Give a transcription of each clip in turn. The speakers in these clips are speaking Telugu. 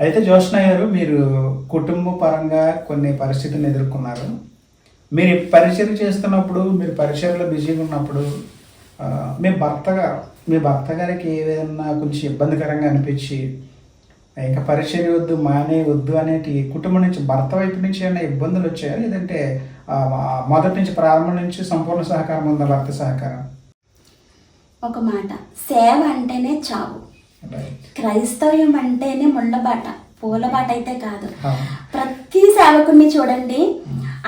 అయితే జోష్ణ గారు మీరు కుటుంబ పరంగా కొన్ని పరిస్థితులను ఎదుర్కొన్నారు. మీరు పరిచయం చేస్తున్నప్పుడు మీరు పరిచయంలో బిజీగా ఉన్నప్పుడు మీ భర్తగా మీ భర్త గారికి ఏదైనా కొంచెం ఇబ్బందికరంగా అనిపించి ఇంకా పరిచయం వద్దు మానే వద్దు అనేటి కుటుంబం నుంచి భర్త వైపు నుంచి ఏమైనా ఇబ్బందులు వచ్చాయా? లేదంటే మొదటి నుంచి ప్రారంభం నుంచి సంపూర్ణ సహకారం ఉందా భర్త సహకారం? ఒక మాట సేవ అంటేనే చావు. క్రైస్తవ్యం అంటేనే ముళ్ళబాట పూలబాట అయితే కాదు ప్రతి సేవకుడిని చూడండి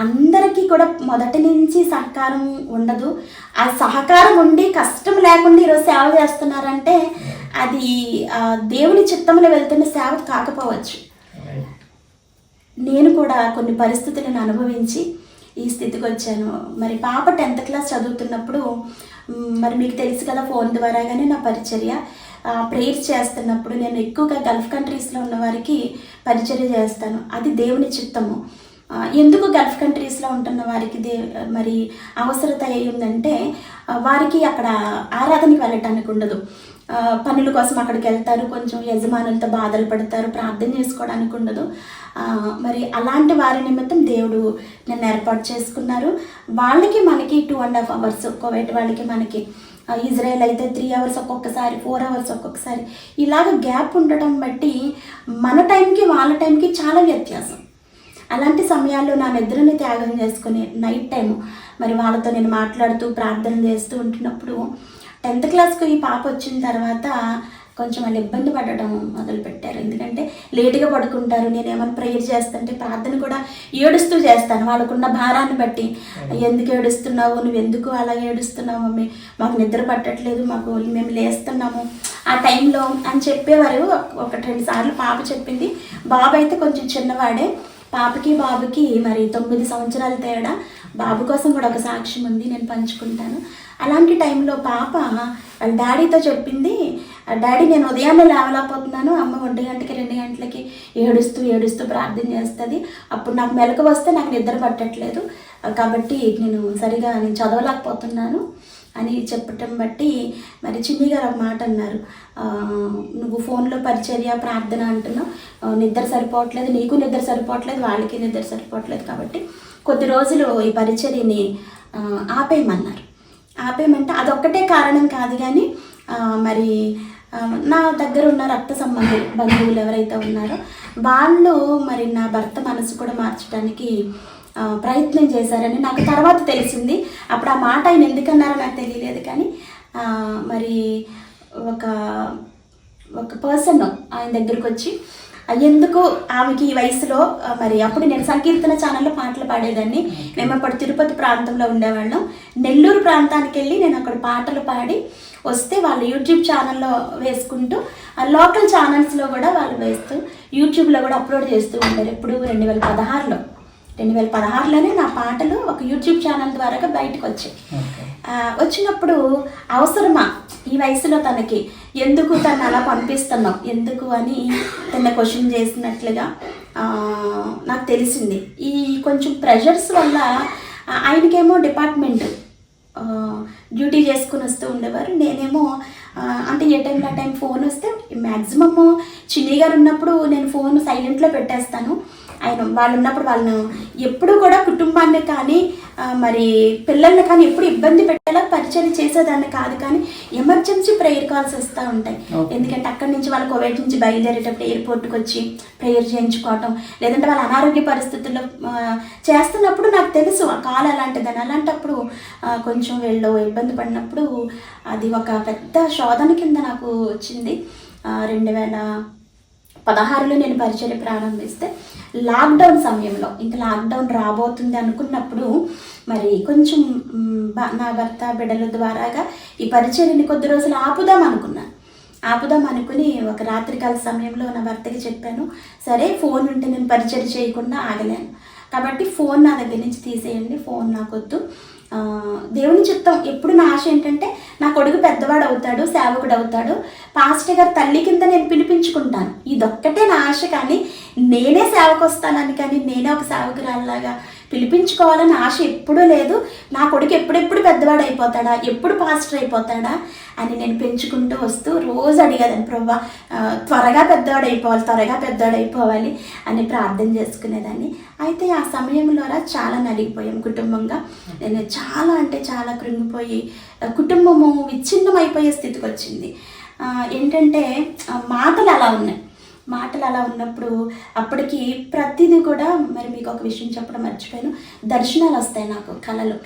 అందరికీ కూడా మొదటి నుంచి సహకారం ఉండదు. ఆ సహకారం ఉండి కష్టం లేకుండా ఈరోజు సేవ చేస్తున్నారంటే అది దేవుని చిత్తంలో వెళ్తున్న సేవ కాకపోవచ్చు. నేను కూడా కొన్ని పరిస్థితులను అనుభవించి ఈ స్థితికి వచ్చాను. మరి పాప టెన్త్ క్లాస్ చదువుతున్నప్పుడు మరి మీకు తెలుసు కదా ఫోన్ ద్వారాగానే నా పరిచర్య. ప్రేయర్స్ చేస్తున్నప్పుడు నేను ఎక్కువగా గల్ఫ్ కంట్రీస్లో ఉన్న వారికి పరిచర్య చేస్తాను. అది దేవుని చిత్తము. ఎందుకు గల్ఫ్ కంట్రీస్లో ఉంటున్న వారికి దే మరి అవసరత అయ్యిందంటే వారికి అక్కడ ఆరాధనకి వెళ్ళటానికి ఉండదు. పనుల కోసం అక్కడికి వెళ్తారు కొంచెం యజమానులతో బాధలు పడతారు ప్రార్థన చేసుకోవడానికి ఉండదు. మరి అలాంటి వారి నిమిత్తం దేవుడు నన్ను ఏర్పాటు చేసుకున్నారు. వాళ్ళకి మనకి two and half hours Covid వాళ్ళకి మనకి ఇజ్రాయెల్ అయితే త్రీ అవర్స్ ఒక్కొక్కసారి ఫోర్ అవర్స్ ఒక్కొక్కసారి. ఇలాగ గ్యాప్ ఉండటం బట్టి మన టైంకి వాళ్ళ టైంకి చాలా వ్యత్యాసం. అలాంటి సమయాల్లో నా నిద్రని త్యాగం చేసుకుని నైట్ టైం మరి వాళ్ళతో నేను మాట్లాడుతూ ప్రార్థన చేస్తూ ఉంటున్నప్పుడు టెన్త్ క్లాస్కి ఈ పాప వచ్చిన తర్వాత కొంచెం వాళ్ళు ఇబ్బంది పడడం మొదలు పెట్టారు ఎందుకంటే లేటుగా పడుకుంటారు. నేను ఏమైనా ప్రేయర్ చేస్తుంటే ప్రార్థన కూడా ఏడుస్తూ చేస్తాను. వాళ్ళకున్న భారాన్ని బట్టి ఎందుకు ఏడుస్తున్నావు? నువ్వు ఎందుకు అలా ఏడుస్తున్నావు? మమ్మీ మాకు నిద్ర పట్టట్లేదు. మాకు మేము లేస్తున్నాము. ఆ టైంలో అని చెప్పేవారు. ఒకటి రెండు సార్లు పాప చెప్పింది. బాబు అయితే కొంచెం చిన్నవాడే. పాపకి బాబుకి మరి తొమ్మిది సంవత్సరాల తేడా. బాబు కోసం కూడా ఒక సాక్ష్యం ఉంది. నేను పంచుకుంటాను. అలాంటి టైంలో పాప వాళ్ళ డాడీతో చెప్పింది డాడీ నేను ఉదయాన్నే లేవలేకపోతున్నాను. అమ్మ ఒంటి గంటకి రెండు గంటలకి ఏడుస్తూ ఏడుస్తూ ప్రార్థన చేస్తుంది. అప్పుడు నాకు మెలకు వస్తే నాకు నిద్ర పట్టట్లేదు. కాబట్టి నేను సరిగా నేను చదవలేకపోతున్నాను అని చెప్పటం బట్టి మరి చిన్ని గారు ఒక మాట అన్నారు. నువ్వు ఫోన్లో పరిచర్య ప్రార్థన అంటున్నావు. నిద్ర సరిపోవట్లేదు. నీకు నిద్ర సరిపోవట్లేదు. వాళ్ళకి నిద్ర సరిపోవట్లేదు కాబట్టి కొద్ది రోజులు ఈ పరిచర్యని ఆపేయమన్నారు. ఆపేయమంటే అదొక్కటే కారణం కాదు కానీ మరి నా దగ్గర ఉన్న రక్త సంబంధులు బంధువులు ఎవరైతే ఉన్నారో వాళ్ళు మరి నా భర్త మనసు కూడా మార్చడానికి ప్రయత్నం చేశారని నాకు తర్వాత తెలిసింది. అప్పుడు ఆ మాట ఆయన ఎందుకన్నారో నాకు తెలియలేదు కానీ మరి ఒక ఒక పర్సన్ ఆయన దగ్గరికి వచ్చి "ఆ, ఎందుకు ఆమెకి ఈ వయసులో మరి అప్పుడు నేను సంకీర్తన ఛానల్లో పాటలు పాడేదాన్ని. మేము అప్పుడు తిరుపతి ప్రాంతంలో ఉండేవాళ్ళం. నెల్లూరు ప్రాంతానికి వెళ్ళి నేను అక్కడ పాటలు పాడి వస్తే వాళ్ళు యూట్యూబ్ ఛానల్లో వేసుకుంటూ లోకల్ ఛానల్స్లో కూడా వాళ్ళు వేస్తూ యూట్యూబ్లో కూడా అప్లోడ్ చేస్తూ ఉంటారు. ఎప్పుడు? రెండు వేల పదహారులో. రెండు వేల పదహారులోనే నా పాటలు ఒక యూట్యూబ్ ఛానల్ ద్వారా బయటకు వచ్చాయి. వచ్చినప్పుడు అవసరమా? ఈ వయసులో తనకి. ఎందుకు తను అలా పంపిస్తున్నావు? ఎందుకు అని తన క్వశ్చన్ చేసినట్లుగా నాకు తెలిసింది. ఈ కొంచెం ప్రెషర్స్ వల్ల ఆయనకేమో డిపార్ట్మెంట్ డ్యూటీ చేసుకుని వస్తూ ఉండేవారు. నేనేమో అంటే ఏ టైంలో ఆ టైం ఫోన్ వస్తే మ్యాక్సిమమ్ చిన్ని గారు ఉన్నప్పుడు నేను ఫోన్ సైలెంట్లో పెట్టేస్తాను. ఆయన వాళ్ళు ఉన్నప్పుడు వాళ్ళను ఎప్పుడు కూడా కుటుంబాన్ని కానీ మరి పిల్లల్ని కానీ ఎప్పుడు ఇబ్బంది పెట్టేలా పరిచయం చేసేదాన్ని కాదు కానీ ఎమర్జెన్సీ ప్రేయర్ కాల్స్ వస్తూ ఉంటాయి. ఎందుకంటే అక్కడి నుంచి వాళ్ళ కోవిడ్ నుంచి బయలుదేరేటప్పుడు ఎయిర్పోర్ట్కి వచ్చి ప్రేయర్ చేయించుకోవటం లేదంటే వాళ్ళ అనారోగ్య పరిస్థితుల్లో చేస్తున్నప్పుడు నాకు తెలుసు ఆ కాల్ అలాంటిదని అలాంటప్పుడు కొంచెం వీళ్ళు ఇబ్బంది పడినప్పుడు అది ఒక పెద్ద శోధన కింద నాకు వచ్చింది. రెండు వేల పదహారులో నేను పరిచయం ప్రారంభిస్తే లాక్డౌన్ సమయంలో ఇంకా లాక్డౌన్ రాబోతుంది అనుకున్నప్పుడు మరి కొంచెం నా భర్త బిడ్డల ద్వారాగా ఈ పరిచర్ని కొద్ది రోజులు ఆపుదాం అనుకున్నాను ఆపుదాం అనుకుని ఒక రాత్రికాల సమయంలో నా భర్తకి చెప్పాను సరే ఫోన్ ఉంటే నేను పరిచయం చేయకుండా ఆగలేను. కాబట్టి ఫోన్ నా దగ్గర నుంచి తీసేయండి ఫోన్ నాకొద్దు. దేవుని చిత్తం ఎప్పుడు నా ఆశ ఏంటంటే నా కొడుకు పెద్దవాడు అవుతాడు సేవకుడు అవుతాడు. పాస్టర్ గారు తల్లి కింద నేను పిలిపించుకుంటాను. ఇదొక్కటే నా ఆశ కానీ నేనే సేవకు వస్తానని కానీ నేనే ఒక సేవకురాల్లాగా పిలిపించుకోవాలని ఆశ ఎప్పుడూ లేదు. నా కొడుకు ఎప్పుడెప్పుడు పెద్దవాడు అయిపోతాడా? ఎప్పుడు పాస్టర్ అయిపోతాడా? అని నేను పెంచుకుంటూ వస్తూ రోజు అడిగేదాన్ని ప్రభా త్వరగా పెద్దవాడు అయిపోవాలి త్వరగా పెద్దవాడు అయిపోవాలి అని ప్రార్థన చేసుకునేదాన్ని. అయితే ఆ సమయంలో చాలా నలిగిపోయాం కుటుంబంగా. నేను చాలా అంటే చాలా కృంగిపోయి కుటుంబము విచ్ఛిన్నం అయిపోయే స్థితికి వచ్చింది. ఏంటంటే మాటలు అలా ఉన్నాయి. మాటలు అలా ఉన్నప్పుడు అప్పటికి ప్రతిదీ కూడా మరి మీకు ఒక విషయం చెప్పడం మర్చిపోయాను. దర్శనాలు వస్తాయి నాకు కళలు.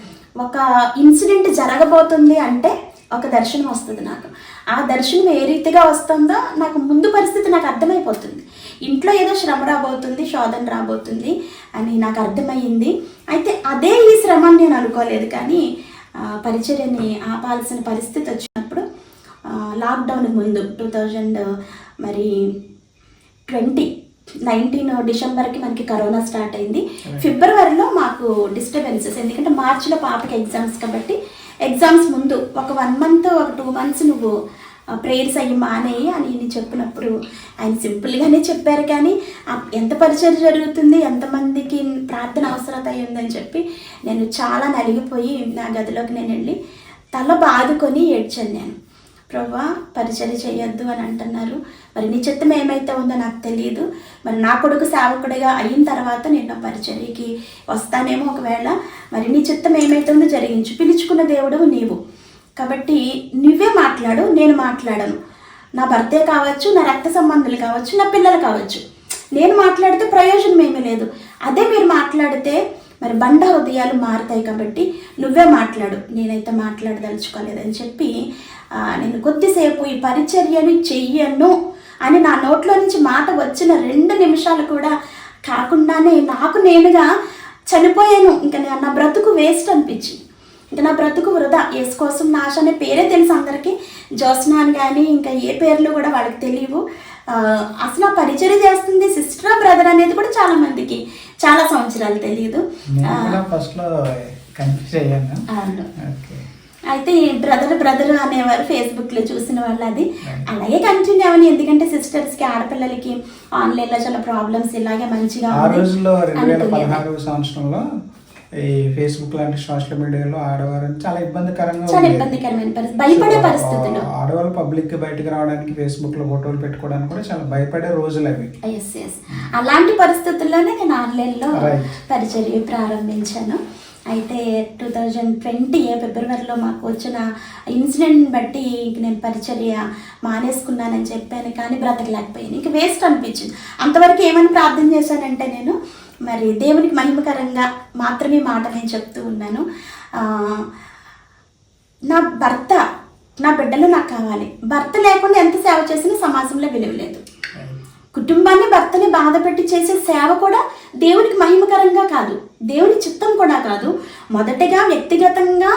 ఒక ఇన్సిడెంట్ జరగబోతుంది అంటే ఒక దర్శనం వస్తుంది నాకు. ఆ దర్శనం ఏ రీతిగా వస్తుందో నాకు ముందు పరిస్థితి నాకు అర్థమైపోతుంది. ఇంట్లో ఏదో శ్రమ రాబోతుంది శోధన రాబోతుంది అని నాకు అర్థమయ్యింది. అయితే అదే ఈ శ్రమ అని నేను అనుకోలేదు కానీ పరిచర్యని ఆపాల్సిన పరిస్థితి వచ్చినప్పుడు లాక్డౌన్ ముందు టూ థౌజండ్ మరి ట్వంటీ నైన్టీన్ డిసెంబర్కి మనకి కరోనా స్టార్ట్ అయింది. ఫిబ్రవరిలో మాకు డిస్టర్బెన్సెస్ ఎందుకంటే మార్చిలో పాపకి ఎగ్జామ్స్ కాబట్టి ఎగ్జామ్స్ ముందు ఒక వన్ మంత్ ఒక టూ మంత్స్ నువ్వు ప్రేయర్స్ అయ్యి మానేయి అని నేను చెప్పినప్పుడు ఆయన సింపుల్గానే చెప్పారు. కానీ ఎంత పరిచయం జరుగుతుంది ఎంతమందికి ప్రార్థన అవసరత అయ్యిందని చెప్పి నేను చాలా నలిగిపోయి నా గదిలోకి నేను వెళ్ళి తల బాదుకొని ఏడ్చాను నేను. ప్రభా పరిచయం చేయొద్దు అని అంటున్నారు. మరి నీ చిత్తం ఏమైతే ఉందో నాకు తెలియదు మరి నా కొడుకు సేవకుడిగా అయిన తర్వాత నేను పరిచర్యకి వస్తానేమో ఒకవేళ. మరి నీ చిత్తం ఏమైతే ఉందో జరిగించు. పిలుచుకున్న దేవుడు నీవు. కాబట్టి నువ్వే మాట్లాడు నేను మాట్లాడను. నా భర్తే కావచ్చు నా రక్త సంబంధులు కావచ్చు నా పిల్లలు కావచ్చు. నేను మాట్లాడితే ప్రయోజనం ఏమీ లేదు. అదే మీరు మాట్లాడితే మరి బండ హృదయాలు మారుతాయి కాబట్టి నువ్వే మాట్లాడు. నేనైతే మాట్లాడదలుచుకోలేదని చెప్పి నేను కొద్దిసేపు ఈ పరిచర్యను చెయ్యను అని నా నోట్లో నుంచి మాట వచ్చిన రెండు నిమిషాలు కూడా కాకుండానే నాకు నేనుగా చనిపోయాను. ఇంకా నా- నా బ్రతుకు వేస్ట్ అనిపించింది. ఇంకా నా బ్రతుకు వృధా. యేసు కోసం నాశ అనే పేరే తెలుసు అందరికీ. జోస్నా అని కానీ ఇంకా ఏ పేర్లు కూడా వాళ్ళకి తెలియవు. అసలు ఆ పరిచయం చేస్తుంది సిస్టర్ బ్రదర్ అనేది కూడా చాలా మందికి చాలా సంవత్సరాలు తెలియదు. ఫస్ట్లో కన్ఫ్యూజ్ అయ్యాను. అయితే బ్రదర్ బ్రదర్ అనేవారు ఫేస్బుక్లో చూసిన వాళ్ళు అది. అలాగే కంటిన్యూ అవని. ఎందుకంటే సిస్టర్స్కి ఆడపిల్లలకి ఆన్లైన్లో చాలా ప్రాబ్లమ్స్ ఇలాగే మంచిగా ఆ రోజుల్లో రెండు వేల. పదహారు సంవత్సరంలో ఈ ఫేస్బుక్ లాంటి సోషల్ మీడియాలో ఆడవారని చాలా ఇబ్బందికరంగా చాలా. ఇబ్బందికరమైన పరిస్థితి భయపడే పరిస్థితులు. ఆడవాళ్ళు పబ్లిక్కి బయటకు రావడానికి ఫేస్బుక్లో ఫోటోలు పెట్టుకోవడానికి కూడా చాలా భయపడే రోజులు అవి. అలాంటి పరిస్థితుల్లోనే నేను ఆన్లైన్లో Right. పరిచర్య ప్రారంభించాను. అయితే టూ థౌజండ్ ట్వంటీ ఫిబ్రవరిలో మాకు వచ్చిన ఇన్సిడెంట్ బట్టి ఇంక నేను పరిచర్య మానేసుకున్నానని చెప్పాను కానీ బ్రతకలేకపోయాను. ఇంక వేస్ట్ అనిపించింది. అంతవరకు ఏమని ప్రార్థన చేశానంటే నేను మరి దేవునికి మహిమకరంగా మాత్రమే మాట నేను చెప్తూ ఉన్నాను. నా భర్త నా బిడ్డలు నాకు కావాలి. భర్త లేకుండా ఎంత సేవ చేసినా సమాజంలో విలువ లేదు. కుటుంబాన్ని భర్తని బాధ పెట్టి చేసే సేవ కూడా దేవునికి మహిమకరంగా కాదు. దేవుని చిత్తం కూడా కాదు. మొదటగా వ్యక్తిగతంగా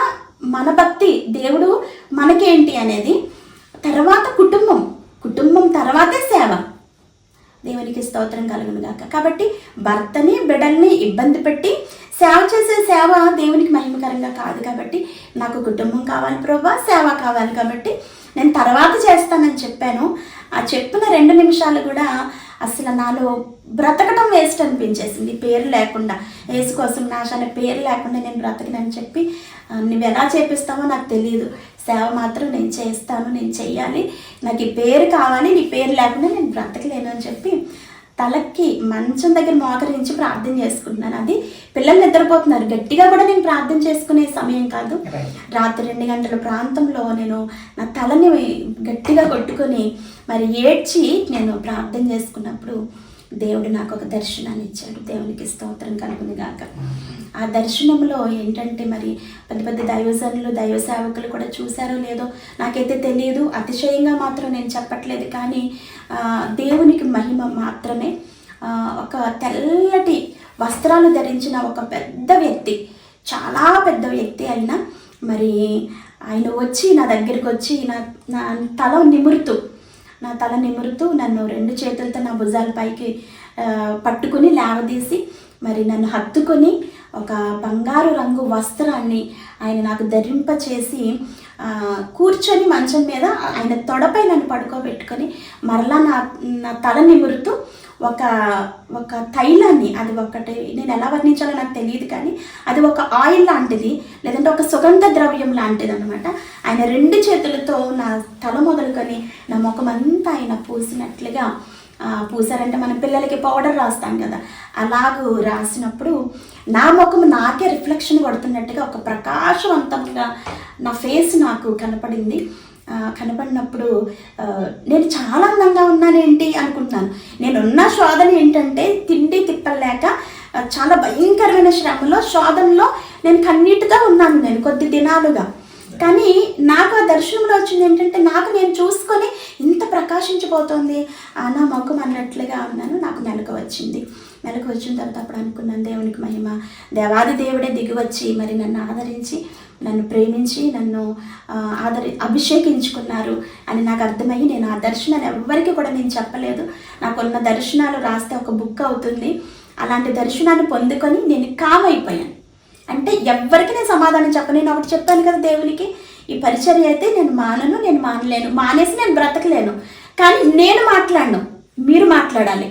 మన భక్తి దేవుడు మనకేంటి అనేది తర్వాత కుటుంబం. కుటుంబం తర్వాతే సేవ. దేవునికి స్తోత్రం కలుగును గాక. కాబట్టి భర్తని బిడల్ని ఇబ్బంది పెట్టి సేవ చేసే సేవ దేవునికి మహిమకరంగా కాదు కాబట్టి నాకు కుటుంబం కావాలి ప్రభా సేవ కావాలి కాబట్టి నేను తర్వాత చేస్తానని చెప్పాను. ఆ చెప్పిన రెండు నిమిషాలు కూడా అసలు నాలో బ్రతకటం వేస్ట్ అనిపించేసింది. పేరు లేకుండా ఏసు కోసం నాశ అనే పేరు లేకుండా నేను బ్రతకనని చెప్పి నువ్వు ఎలా చేపిస్తావో నాకు తెలియదు సేవ మాత్రం నేను చేస్తాను నేను చెయ్యాలి. నాకు ఈ పేరు కావాలి నీ పేరు లేకుండా నేను బ్రతకలేను అని చెప్పి తలకి మంచం దగ్గర మోకరించి ప్రార్థన చేసుకుంటున్నాను. అది పిల్లలు నిద్రపోతున్నారు. గట్టిగా కూడా నేను ప్రార్థన చేసుకునే సమయం కాదు. రాత్రి రెండు గంటల ప్రాంతంలో నేను నా తలని గట్టిగా కొట్టుకొని మరి ఏడ్చి నేను ప్రార్థన చేసుకున్నప్పుడు దేవుడు నాకు ఒక దర్శనాన్ని ఇచ్చాడు. దేవునికి స్తోత్రం కలుగుని గాక. ఆ దర్శనంలో ఏంటంటే మరి పెద్ద పెద్ద దైవజనులు దైవ సేవకులు కూడా చూశారో లేదో నాకైతే తెలియదు. అతిశయంగా మాత్రం నేను చెప్పట్లేదు కానీ దేవునికి మహిమ మాత్రమే ఒక తెల్లటి వస్త్రాలు ధరించిన ఒక పెద్ద వ్యక్తి చాలా పెద్ద వ్యక్తి అయినా మరి ఆయన వచ్చి నా దగ్గరికి వచ్చి నా నా తల నిమురుతూ నా తల నిమురుతూ నన్ను రెండు చేతులతో నా భుజాల పైకి పట్టుకుని లేవదీసి మరి నన్ను హత్తుకొని ఒక బంగారు రంగు వస్త్రాన్ని ఆయన నాకు ధరింప చేసి కూర్చొని మంచం మీద ఆయన తొడపై నన్ను పడుకోబెట్టుకొని మరలా నా నా తల నిమురుతూ ఒక ఒక తైలాన్ని అది ఒకటి నేను ఎలా వర్ణించాలో నాకు తెలియదు కానీ అది ఒక ఆయిల్ లాంటిది లేదంటే ఒక సుగంధ ద్రవ్యం లాంటిది అనమాట ఆయన రెండు చేతులతో నా తల మొదలుకొని నా ముఖం అంతా ఆయన పూసినట్లుగా పూసారంటే మన పిల్లలకి పౌడర్ రాస్తాం కదా అలాగూ రాసినప్పుడు నా ముఖం నాకే రిఫ్లెక్షన్ కొడుతున్నట్టుగా ఒక ప్రకాశవంతంగా నా ఫేస్ నాకు కనపడింది. కనపడినప్పుడు నేను చాలా అందంగా ఉన్నానేంటి అనుకుంటున్నాను. నేనున్న శోధన ఏంటంటే తిండి తిప్పలేక చాలా భయంకరమైన శ్రమలో శోధనలో నేను కన్నీటిగా ఉన్నాను నేను కొద్ది దినాలుగా. కానీ నాకు ఆ దర్శనంలో వచ్చింది ఏంటంటే నాకు నేను చూసుకొని ఇంత ప్రకాశించిపోతుంది. నా ముఖం అన్నట్లుగా ఉన్నాను నాకు మెలకు వచ్చింది. మెలకు వచ్చిన తర్వాత అప్పుడు అనుకున్నాను దేవునికి మహిమ దేవాది దేవుడే దిగి వచ్చి మరి నన్ను ఆదరించి నన్ను ప్రేమించి నన్ను ఆదరి అభిషేకించుకున్నారు అని నాకు అర్థమయ్యి నేను ఆ దర్శనాలు ఎవ్వరికి కూడా నేను చెప్పలేదు. నాకున్న దర్శనాలు రాస్తే ఒక బుక్ అవుతుంది. అలాంటి దర్శనాన్ని పొందుకొని నేను కామైపోయాను. అంటే ఎవ్వరికి నేను సమాధానం చెప్పను. నేను ఒకటి చెప్పాను కదా దేవునికి ఈ పరిచర్య అయితే నేను మానను నేను మానలేను మానేసి నేను బ్రతకలేను. కానీ నేను మాట్లాడను మీరు మాట్లాడాలి.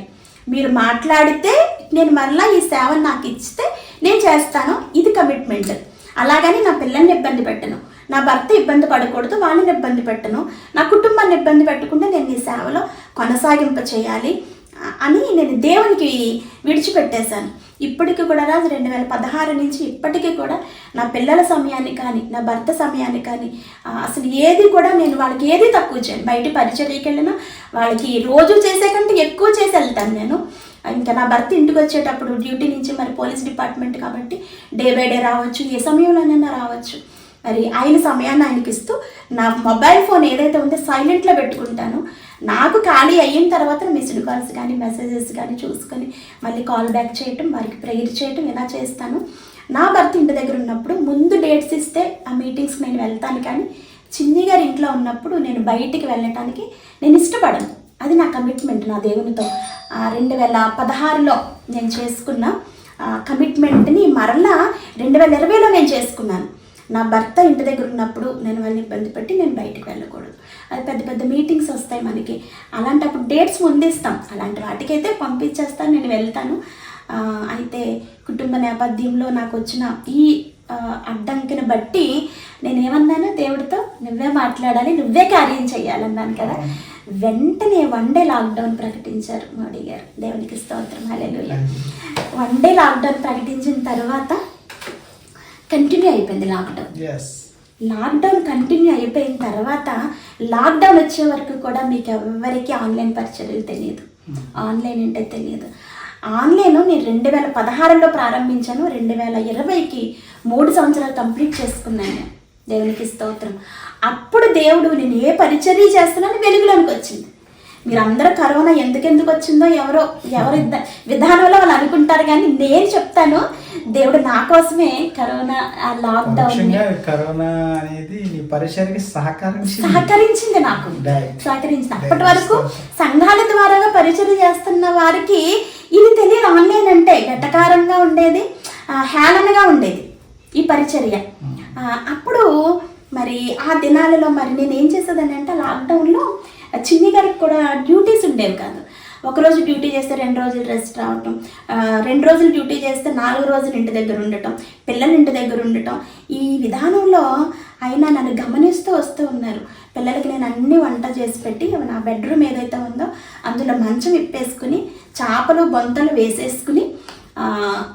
మీరు మాట్లాడితే నేను మరలా ఈ సేవను నాకు ఇస్తే నేను చేస్తాను. ఇది కమిట్మెంట్ అలాగని నా పిల్లల్ని ఇబ్బంది పెట్టను. నా భర్త ఇబ్బంది పడకూడదు వాళ్ళని ఇబ్బంది పెట్టను. నా కుటుంబాన్ని ఇబ్బంది పెట్టకుండా నేను ఈ సేవలో కొనసాగింప చేయాలి అని నేను దేవునికి విడిచిపెట్టేశాను. ఇప్పటికి కూడా రాజు రెండు వేల పదహారు నుంచి ఇప్పటికీ కూడా నా పిల్లల సమయాన్ని కానీ నా భర్త సమయాన్ని కానీ అసలు ఏది కూడా నేను వాళ్ళకి ఏది తక్కువ చేయను. బయట పరిచర్యకి వెళ్ళినా వాళ్ళకి రోజు చేసే కంటే ఎక్కువ చేసి వెళ్తాను నేను. ఇంకా నా భర్త ఇంటికి వచ్చేటప్పుడు డ్యూటీ నుంచి మరి పోలీస్ డిపార్ట్మెంట్ కాబట్టి డే బై డే రావచ్చు ఏ సమయంలోనైనా రావచ్చు. మరి ఆయన సమయాన్ని ఆయనకి ఇస్తూ నా మొబైల్ ఫోన్ ఏదైతే ఉందో సైలెంట్లో పెట్టుకుంటాను. నాకు ఖాళీ అయిన తర్వాత మిస్డ్ కాల్స్ కానీ మెసేజెస్ కానీ చూసుకొని మళ్ళీ కాల్ బ్యాక్ చేయటం వారికి ప్రేయర్ చేయటం ఇలా చేస్తాను. నా భర్త ఇంటి దగ్గర ఉన్నప్పుడు ముందు డేట్స్ ఇస్తే ఆ మీటింగ్స్కి నేను వెళ్తాను కానీ చిన్ని గారి ఇంట్లో ఉన్నప్పుడు నేను బయటికి వెళ్ళటానికి నేను ఇష్టపడను. అది నా కమిట్మెంట్ నా దేవునితో. రెండు వేల పదహారులో నేను చేసుకున్న కమిట్మెంట్ని మరలా రెండు వేల ఇరవైలో నేను చేసుకున్నాను. నా భర్త ఇంటి దగ్గర ఉన్నప్పుడు నేను వాళ్ళని ఇబ్బంది పెట్టి నేను బయటికి వెళ్ళకూడదు. అది పెద్ద పెద్ద మీటింగ్స్ వస్తాయి మనకి. అలాంటప్పుడు డేట్స్ ముందిస్తాం. అలాంటి వాటికైతే పంపించేస్తాను నేను వెళ్తాను. అయితే కుటుంబ నేపథ్యంలో నాకు వచ్చిన ఈ అడ్డంకిని బట్టి నేను ఏమన్నాను? దేవుడితో నువ్వే మాట్లాడాలి నువ్వే కార్యం చేయాలన్నాను కదా. వెంటనే వన్ డే లాక్డౌన్ ప్రకటించారు మోడీ గారు. దేవునికి స్తోత్రం. హల్లెలూయా వన్ డే లాక్డౌన్ ప్రకటించిన తర్వాత కంటిన్యూ అయిపోయింది లాక్డౌన్ లాక్డౌన్ కంటిన్యూ అయిపోయిన తర్వాత లాక్డౌన్ వచ్చే వరకు కూడా మీకు ఎవరికి ఆన్లైన్ పరిచర్యలు తెలియదు. ఆన్లైన్ అంటే తెలియదు. ఆన్లైన్ నేను రెండు వేల పదహారులో ప్రారంభించాను. రెండు వేల ఇరవైకి మూడు సంవత్సరాలు కంప్లీట్ చేసుకున్నాను. నేను. దేవునికి స్తోత్రం. అప్పుడు దేవుడు నేను ఏ పరిచర్య చేస్తున్నాను వెలుగులోనికి వచ్చింది. మీరందరూ కరోనా ఎందుకెందుకు వచ్చిందో ఎవరో ఎవరి విధానంలో వాళ్ళు అనుకుంటారు కానీ నేను చెప్తాను దేవుడు నా కోసమే కరోనా లాక్డౌన్ కరోనా అనేది సహకరించింది. సహకరించింది నాకు. సహకరించింది. అప్పటి వరకు సంఘాల ద్వారాగా పరిచయం చేస్తున్న వారికి ఇది తెలియదు. ఆన్లైన్ అంటే వెటకారంగా ఉండేది హేళనగా ఉండేది ఈ పరిచర్య. ఆ, అప్పుడు మరి ఆ దినాలలో మరి నేను ఏం చేసేదాన్ని అంటే లాక్డౌన్లో చిన్ని గారికి కూడా డ్యూటీస్ ఉండేవి కాదు. ఒకరోజు డ్యూటీ చేస్తే రెండు రోజులు రెస్ట్ రావటం రెండు రోజులు డ్యూటీ చేస్తే నాలుగు రోజులు ఇంటి దగ్గర ఉండటం పిల్లలు ఇంటి దగ్గర ఉండటం. ఈ విధానంలో అయినా నన్ను గమనిస్తూ వస్తూ ఉన్నారు. పిల్లలకి నేను అన్ని వంట చేసి పెట్టి నా బెడ్రూమ్ ఏదైతే ఉందో అందులో మంచం ఇప్పేసుకుని చేపలు బొంతలు వేసేసుకుని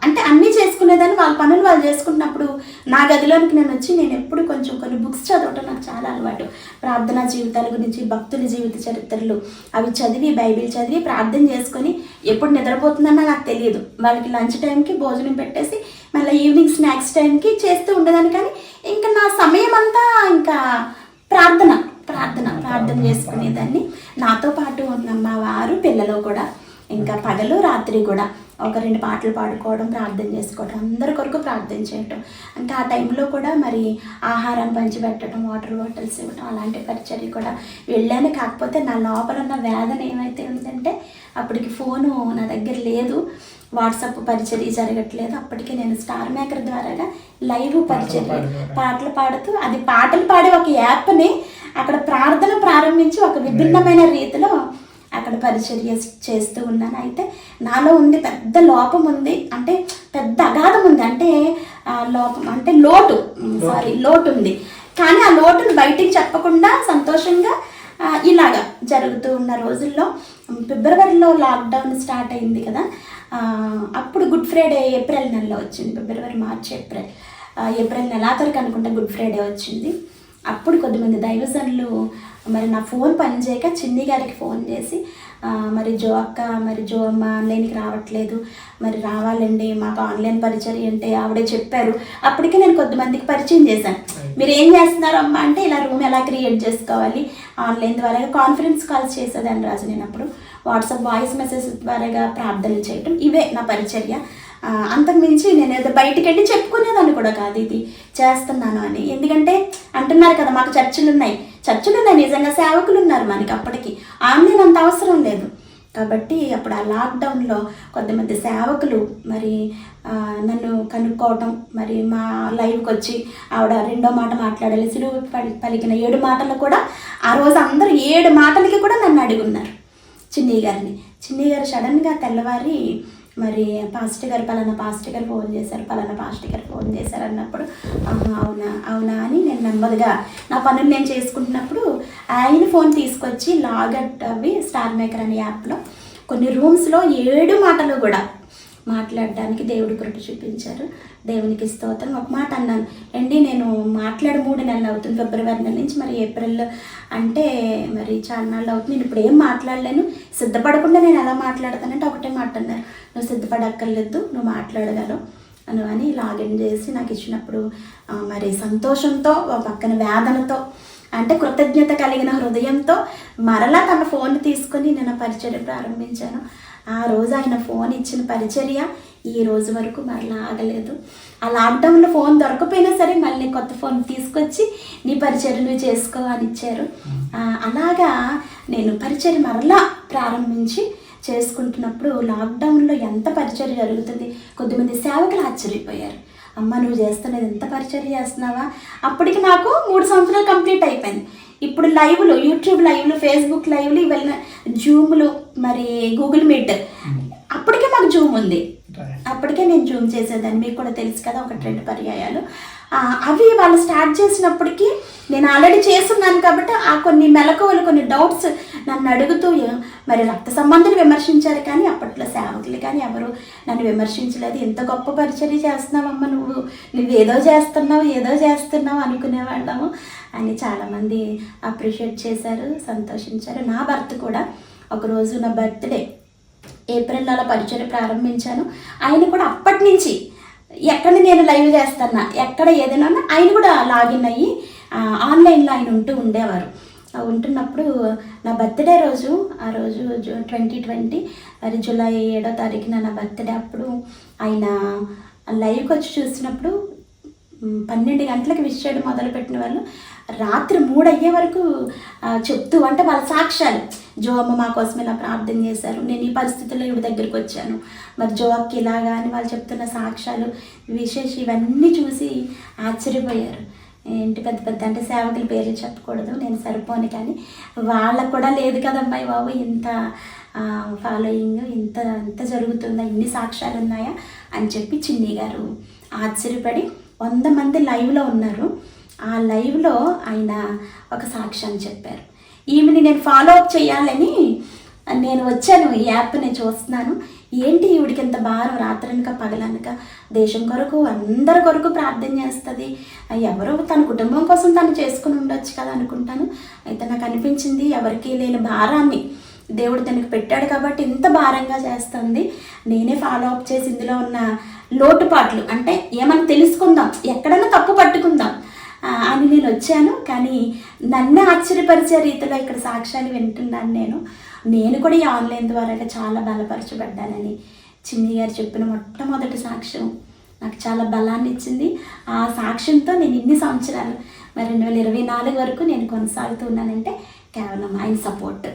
అంటే అన్నీ చేసుకునేదాన్ని వాళ్ళ పనులు వాళ్ళు చేసుకుంటున్నప్పుడు నా గదిలోనికి నేను వచ్చి నేను ఎప్పుడు కొంచెం కొన్ని బుక్స్ చదవటం నాకు చాలా అలవాటు. ప్రార్థనా జీవితాల గురించి భక్తుల జీవిత చరిత్రలు అవి చదివి బైబిల్ చదివి ప్రార్థన చేసుకొని ఎప్పుడు నిద్రపోతుందన్నా నాకు తెలియదు. వాళ్ళకి లంచ్ టైంకి భోజనం పెట్టేసి మళ్ళీ ఈవినింగ్ స్నాక్స్ టైంకి చేస్తూ ఉండేదాన్ని. కానీ ఇంకా నా సమయం అంతా ఇంకా ప్రార్థన ప్రార్థన ప్రార్థన చేసుకునేదాన్ని. నాతో పాటు ఉన్న మా వారు పిల్లలు కూడా ఇంకా పగలు రాత్రి కూడా ఒక రెండు పాటలు పాడుకోవడం ప్రార్థన చేసుకోవడం అందరి కొరకు ప్రార్థన చేయటం. ఇంకా ఆ టైంలో కూడా మరి ఆహారం పంచిపెట్టడం వాటర్ బాటిల్స్ ఇవ్వడం అలాంటి పరిచర్య కూడా వెళ్ళాను. కాకపోతే నా లోపల ఉన్న వేదన ఏమైతే ఉందంటే అప్పటికి ఫోను నా దగ్గర లేదు. వాట్సాప్ పరిచర్య జరగట్లేదు. అప్పటికి నేను స్టార్ మేకర్ ద్వారాగా లైవ్ పరిచర్య. పాటలు పాడుతూ అది పాటలు పాడే ఒక యాప్ని అక్కడ ప్రార్థన ప్రారంభించి ఒక విభిన్నమైన రీతిలో అక్కడ పరిచర్య చేస్తూ ఉన్నాను. అయితే నాలో ఉంది పెద్ద లోపం ఉంది. అంటే పెద్ద అగాధం ఉంది. అంటే లోపం అంటే లోటు. సారీ లోటు ఉంది. కానీ ఆ లోటును బయటికి చెప్పకుండా సంతోషంగా ఇలాగా జరుగుతూ ఉన్న రోజుల్లో ఫిబ్రవరిలో లాక్డౌన్ స్టార్ట్ అయింది కదా అప్పుడు గుడ్ ఫ్రైడే ఏప్రిల్ నెలలో వచ్చింది. ఫిబ్రవరి మార్చ్ ఏప్రిల్ ఏప్రిల్ నెలాఖరికి అనుకుంటా గుడ్ ఫ్రైడే వచ్చింది. అప్పుడు కొద్దిమంది దైవజనులు మరి నా ఫోన్ పనిచేయక చిన్ని గారికి ఫోన్ చేసి మరి జో అక్క మరి జో అమ్మ ఆన్లైన్కి రావట్లేదు మరి రావాలండి మాకు ఆన్లైన్ పరిచయం అంటే ఆవిడే చెప్పారు. అప్పటికే నేను కొద్దిమందికి పరిచయం చేశాను. మీరు ఏం చేస్తున్నారు అమ్మ అంటే ఇలా రూమ్ ఎలా క్రియేట్ చేసుకోవాలి? ఆన్లైన్ ద్వారా కాన్ఫరెన్స్ కాల్స్ చేసేదాన్ని రాజు నేను అప్పుడు. వాట్సాప్ వాయిస్ మెసేజ్ ద్వారాగా ప్రార్థనలు చేయటం ఇవే నా పరిచర్య. అంతకుమించి అంతకు మించి నేను ఏదో బయటికి వెళ్ళి చెప్పుకునేదాన్ని కూడా కాదు ఇది. చేస్తున్నాను అని. ఎందుకంటే అంటున్నారు కదా మాకు చర్చలు ఉన్నాయి చర్చిలు నిజంగా సేవకులు ఉన్నారు మనకి అప్పటికి. ఆన్లైన్ అంత అవసరం లేదు. కాబట్టి అప్పుడు ఆ లాక్డౌన్లో కొంతమంది సేవకులు మరి నన్ను కనుక్కోవటం మరి మా లైవ్కి వచ్చి ఆవిడ రెండో మాట మాట్లాడాలి సిలువు పలి పలికిన ఏడు మాటలు కూడా ఆ రోజు అందరూ ఏడు మాటలకి కూడా నన్ను అడుగున్నారు. చిన్ని గారిని. చిన్ని గారు సడన్గా తెల్లవారి మరి పాస్టర్ గారు పలానా పాస్టర్ గారు ఫోన్ చేశారు పలానా పాస్టర్ గారు ఫోన్ చేశారు అన్నప్పుడు అవునా అవునా అని నేను నెమ్మదిగా నా పనులు నేను చేసుకుంటున్నప్పుడు ఆయన ఫోన్ తీసుకొచ్చి లాగట్ అవి స్టార్ మేకర్ అనే యాప్లో కొన్ని రూమ్స్లో ఏడు మాటలు కూడా మాట్లాడడానికి దేవుడి కృప చూపించారు. దేవునికి స్తోత్రం. ఒక మాట అన్నాను. అండి నేను మాట్లాడి మూడు నెలలు అవుతుంది. ఫిబ్రవరి నెల నుంచి మరి ఏప్రిల్ అంటే మరి చాలా నెలలు అవుతుంది. నేను ఇప్పుడు ఏం మాట్లాడలేను. సిద్ధపడకుండా నేను ఎలా మాట్లాడతానంటే ఒకటే మాట అన్నారు. నువ్వు సిద్ధపడక్కర్లేదు. నువ్వు మాట్లాడగలవు. అను అని లాగిన్ చేసి నాకు ఇచ్చినప్పుడు మరి సంతోషంతో ఒక పక్కన వేదనతో అంటే కృతజ్ఞత కలిగిన హృదయంతో మరలా తన ఫోన్ తీసుకొని నేను ఆ ప్రారంభించాను. ఆ రోజు ఆయన ఫోన్ ఇచ్చిన పరిచర్య ఈ రోజు వరకు మరలా ఆగలేదు. ఆ లాక్డౌన్లో ఫోన్ దొరకపోయినా సరే మళ్ళీ కొత్త ఫోన్ తీసుకొచ్చి నీ పరిచర్య నువ్వు చేసుకో అని ఇచ్చారు. అలాగా నేను పరిచర్య మరలా ప్రారంభించి చేసుకుంటున్నప్పుడు లాక్డౌన్లో ఎంత పరిచర్య జరుగుతుంది? కొద్దిమంది సేవకులు ఆశ్చర్యపోయారు. అమ్మ నువ్వు చేస్తున్నది ఎంత పరిచర్య చేస్తున్నావా? అప్పటికి నాకు మూడు సంవత్సరాలు కంప్లీట్ అయిపోయింది. ఇప్పుడు లైవ్లు యూట్యూబ్ లైవ్లు ఫేస్బుక్ లైవ్లు ఇవన్నీ జూమ్లు మరి గూగుల్ మీట్. అప్పటికే మాకు జూమ్ ఉంది. అప్పటికే నేను జూమ్ చేసేదాన్ని మీకు కూడా తెలుసు కదా ఒకటి రెండు పర్యాయాలు. అవి వాళ్ళు స్టార్ట్ చేసినప్పటికీ నేను ఆల్రెడీ చేస్తున్నాను కాబట్టి ఆ కొన్ని మెలకువలు కొన్ని డౌట్స్ నన్ను అడుగుతూ మరి రక్త సంబంధులు విమర్శించారు కానీ అప్పట్లో సేవకులు కానీ ఎవరు నన్ను విమర్శించలేదు. ఎంత గొప్ప పరిచర్య చేస్తున్నావమ్మ నువ్వు? నువ్వు ఏదో చేస్తున్నావు ఏదో చేస్తున్నావు అనుకునేవాళ్ళము అని చాలామంది అప్రిషియేట్ చేశారు సంతోషించారు. నా భర్త కూడా ఒకరోజు నా బర్త్డే ఏప్రిల్ నెల పరిచయం ప్రారంభించాను. ఆయన కూడా అప్పటి నుంచి ఎక్కడ నేను లైవ్ చేస్తున్నా ఎక్కడ ఏదైనా ఆయన కూడా లాగిన్ అయ్యి ఆన్లైన్లో ఆయన ఉంటూ ఉండేవారు. ఉంటున్నప్పుడు నా బర్త్డే రోజు ఆ రోజు ట్వంటీ ట్వంటీ మరి జూలై ఏడో తారీఖున నా బర్త్డే అప్పుడు ఆయన లైవ్కి వచ్చి చూసినప్పుడు పన్నెండు గంటలకు విష్ చేయడం మొదలుపెట్టిన వాళ్ళు. రాత్రి మూడయ్యే వరకు చెప్తూ అంటే వాళ్ళ సాక్ష్యాలు. జో అమ్మ మా కోసం ఇలా ప్రార్థన చేశారు. నేను ఈ పరిస్థితుల్లో ఇవి దగ్గరికి వచ్చాను. మరి జో అక్క ఇలాగా అని వాళ్ళు చెప్తున్న సాక్ష్యాలు విశేష ఇవన్నీ చూసి ఆశ్చర్యపోయారు. ఏంటి పెద్ద పెద్ద అంటే సేవకుల పేర్లు చెప్పకూడదు నేను సరిపోను కానీ వాళ్ళకు కూడా లేదు కదమ్మాయి బాబు ఇంత ఫాలోయింగ్ ఇంత ఇంత జరుగుతుందా ఇన్ని సాక్ష్యాలు ఉన్నాయా అని చెప్పి చిన్ని గారు ఆశ్చర్యపడి వంద మంది లైవ్లో ఉన్నారు. ఆ లైవ్లో ఆయన ఒక సాక్ష్యాన్ని చెప్పారు. ఈమెని నేను ఫాలో అప్ చేయాలని నేను వచ్చాను ఈ యాప్ నేను చూస్తున్నాను. ఏంటి ఈవిడికి ఇంత భారం? రాత్రనక పగలనక దేశం కొరకు అందరి కొరకు ప్రార్థన చేస్తుంది. ఎవరో తన కుటుంబం కోసం తను చేసుకుని ఉండొచ్చు కదా అనుకుంటాను. అయితే నాకు అనిపించింది ఎవరికీ లేని భారాన్ని దేవుడు తనకు పెట్టాడు కాబట్టి ఇంత భారంగా చేస్తుంది. నేనే ఫాలో అప్ చేసి ఇందులో ఉన్న లోటుపాట్లు అంటే ఏమని తెలుసుకుందాం. ఎక్కడైనా తప్పు పట్టుకుందాం. అని నేను వచ్చాను. కానీ నన్ను ఆశ్చర్యపరిచే రీతిలో ఇక్కడ సాక్ష్యాన్ని వింటున్నాను నేను. నేను కూడా ఈ ఆన్లైన్ ద్వారా చాలా బలపరచబడ్డానని చిన్ని గారు చెప్పిన మొట్టమొదటి సాక్ష్యం నాకు చాలా బలాన్ని ఇచ్చింది. ఆ సాక్ష్యంతో నేను ఇన్ని సంవత్సరాలు మరి రెండు వేల ఇరవై నాలుగు వరకు నేను కొనసాగుతున్నానంటే కేవలం ఆయన సపోర్ట్.